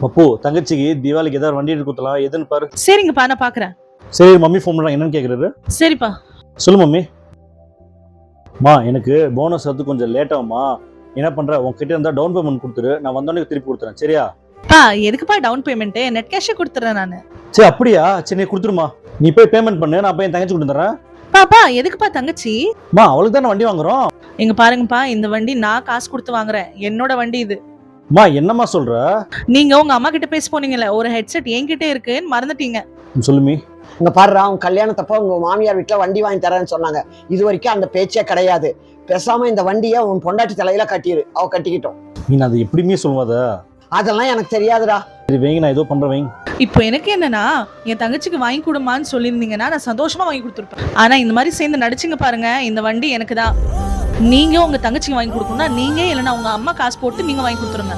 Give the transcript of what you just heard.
பப்பு தங்கச்சிக்கு தீபாவளிக்கு ஏதாவது வண்டி எடுத்து கொடுத்தலாம் எதுன்னு பாரு. சரிங்கப்பா நான் பாக்குறேன். சரி மம்மி ஃபோன் பண்ணுறாங்க என்னன்னு கேட்குறாரு சரிப்பா. சொல்லு மம்மி. மா எனக்கு போனஸ் வந்து கொஞ்சம் லேட் ஆகுமா என்ன பண்ற? உன்கிட்ட இருந்தா டவுன் பேமெண்ட் கொடுத்துரு. நான் வந்தோடனே திருப்பி கொடுத்துறேன். சரியா? பா எதுக்குப்பா டவுன் பேமெண்ட் நெட் கேஷே கொடுத்துறேன் நானு. சரி அப்படியா? சரி நீ கொடுத்துருமா. நீ போய் பேமெண்ட் பண்ணு. நான் போய் என் தங்கச்சி கொடுத்துறேன். பாப்பா எதுக்குப்பா தங்கச்சி? மா அவளுக்கு தானே வண்டி வாங்குறோம். இங்க பாருங்கப்பா இந்த வண்டி நான் காசு கொடுத்து வாங்குறேன். என்னோட வண்டி இது. மா என்னம்மா சொல்ற? நீங்க உங்க அம்மா கிட்ட பேச போனீங்கல்ல ஒரு ஹெட்செட் என்கிட்ட இருக்குன்னு மறந்துட்டீங்க. சொல்லுமி. இங்க பாருடா உன் கல்யாணத்தப்ப உங்க மாமியார் வீட்டுல வண்டி வாங்கி தரேன்னு சொன்னாங்க. இது வரைக்கும் அந்த பேச்சே கிடையாது. பேசாம இந்த வண்டியை உன் பொண்டாட்டி தலையில கட்டிடு அவ கட்டிக்கிட்டோம். நீ அதை எப்படியுமே சொல்லுவாத அதெல்லாம் எனக்கு தெரியாதுடா. சரி வைங்க நான் ஏதோ பண்றேன் வைங்க. இப்போ எனக்கு என்னன்னா என் தங்கச்சிக்கு வாங்கி கொடுமான்னு சொல்லியிருந்தீங்கன்னா நான் சந்தோஷமா வாங்கி கொடுத்துருப்பேன். ஆனா இந்த மாதிரி சேர்ந்து நடிச்சுங்க பாருங்க இந்த வண்டி எனக்கு தான். நீங்க உங்க தங்கச்சிக்கு வாங்கி கொடுக்கணும்னா நீங்க இல்லைன்னா உங்க அம்மா காசு போட்டு நீங்க வாங்கி கொடுத்துருங்க.